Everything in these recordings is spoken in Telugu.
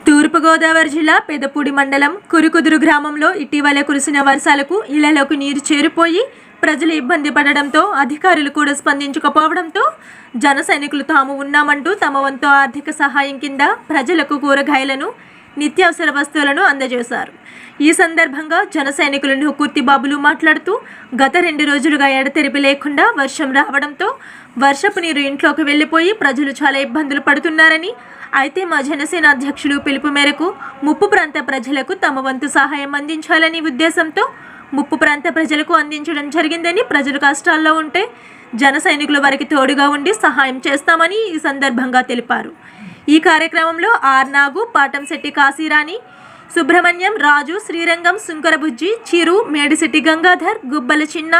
తూర్పుగోదావరి జిల్లా పెదపూడి మండలం కురుకుదురు గ్రామంలో ఇటీవల కురిసిన వర్షాలకు ఇళ్ళలోకి నీరు చేరిపోయి ప్రజలు ఇబ్బంది పడడంతో అధికారులు కూడా స్పందించకపోవడంతో జన సైనికులు తాము ఉన్నామంటూ తమ వంతు ఆర్థిక సహాయం కింద ప్రజలకు కూరగాయలను నిత్యావసర వస్తువులను అందజేశారు. ఈ సందర్భంగా జన సైనికులను కుర్తిబాబులు మాట్లాడుతూ గత రెండు రోజులుగా ఎడతెరిపి లేకుండా వర్షం రావడంతో వర్షపు నీరు ఇంట్లోకి వెళ్ళిపోయి ప్రజలు చాలా ఇబ్బందులు పడుతున్నారని అయితే మా జనసేన అధ్యక్షులు పిలుపు మేరకు ముప్పు ప్రాంత ప్రజలకు తమ వంతు సహాయం అందించాలని ఉద్దేశంతో ముప్పు ప్రాంత ప్రజలకు అందించడం జరిగిందని ప్రజలు కష్టాల్లో ఉంటే జన సైనికులు వారికి తోడుగా ఉండి సహాయం చేస్తామని ఈ సందర్భంగా తెలిపారు. ఈ కార్యక్రమంలో ఆర్నాగు పాటంశెట్టి కాశీరాణి సుబ్రహ్మణ్యం రాజు శ్రీరంగం సుంకరబుజ్జి చిరు మేడిశెట్టి గంగాధర్ గుబ్బల చిన్న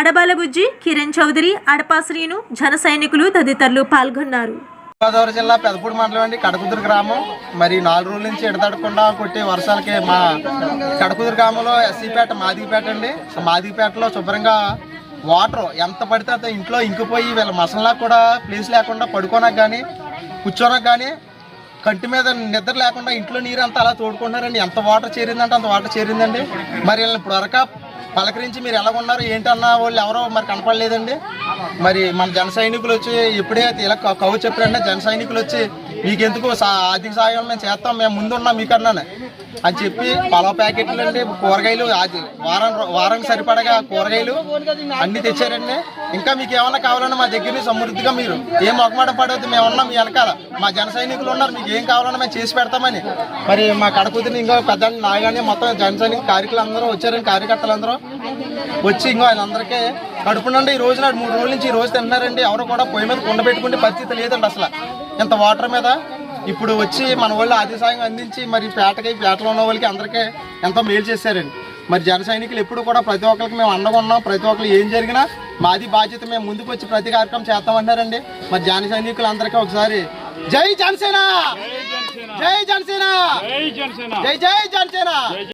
అడబాల బుజ్జి కిరణ్ చౌదరి అడపా శ్రీను జన సైనికులు తదితరులు పాల్గొన్నారు. గోదావరి జిల్లా పెదపూడి మండలం అండి కడకుదురు గ్రామం. మరి నాలుగు రోజుల నుంచి ఎడతడకుండా కొట్టే వర్షాలకి మా కడకుదురు గ్రామంలో ఎస్సీపేట మాదిగపేట అండి. మాదిగపేటలో శుభ్రంగా వాటర్ ఎంత పడితే అంత ఇంట్లో ఇంకిపోయి వీళ్ళ మసంలా కూడా ప్లేస్ లేకుండా పడుకోనకు కానీ కూర్చోనగానే కానీ కంటి మీద నిద్ర లేకుండా ఇంట్లో నీరు అంతా అలా తోడుకుంటున్నారండి. ఎంత వాటర్ చేరిందంటే అంత వాటర్ చేరిందండి. మరి వీళ్ళని ఇప్పుడు వరక పలకరించి మీరు ఎలా ఉన్నారు ఏంటన్నా వాళ్ళు ఎవరో మరి కనపడలేదండి. మరి మన జన సైనికులు వచ్చి ఎప్పుడే ఇలా క- కవు చెప్పారంటే జన సైనికులు వచ్చి మీకెందుకు సా- ఆర్థిక సహాయం మేము చేస్తాం మేము ముందున్నాం మీకన్నాను. అని చెప్పి పలావ్ ప్యాకెట్లు అండి కూరగాయలు అది వారం వారానికి సరిపడగా కూరగాయలు అన్ని తెచ్చారండి. ఇంకా మీకు ఏమన్నా కావాలన్నా మా దగ్గర సమృద్ధిగా మీరు ఏం మొగమాట పడవద్దు మేము ఉన్నాం మీ వెనకాల. మా జన సైనికులు ఉన్నారు మీకు ఏం కావాలన్నా మేము చేసి పెడతామని. మరి మా కడకుదిని ఇంకా పెద్ద నాగానే మొత్తం జన సైనిక కార్యకులు అందరూ వచ్చారండి కార్యకర్తలు అందరూ వచ్చి ఇంకో వాళ్ళందరికీ కడుపు నుండి ఈ రోజున మూడు రోజుల నుంచి ఈ రోజు తిన్నారండి ఎవరు కూడా పొయ్యి మీద కుండ పెట్టుకుంటే పరిస్థితి లేదండి అసలు. ఇంత వాటర్ మీద. ఇప్పుడు వచ్చి మన వాళ్ళు ఆర్థిక సాయం అందించి మరి పేటకి పేటలో ఉన్న వాళ్ళకి అందరికీ ఎంతో మేలు చేశారండి. మరి జన సైనికులు ఎప్పుడు కూడా ప్రతి ఒక్కరికి మేము అండగా ఉన్నాం. ప్రతి ఒక్కరు ఏం జరిగినా మాది బాధ్యత మేము ముందుకు వచ్చి ప్రతి కార్యక్రమం చేస్తామన్నారండి మరి జన సైనికులు అందరికీ ఒకసారి జై జనసేన! జై జనసేన! జై జై జనసేన!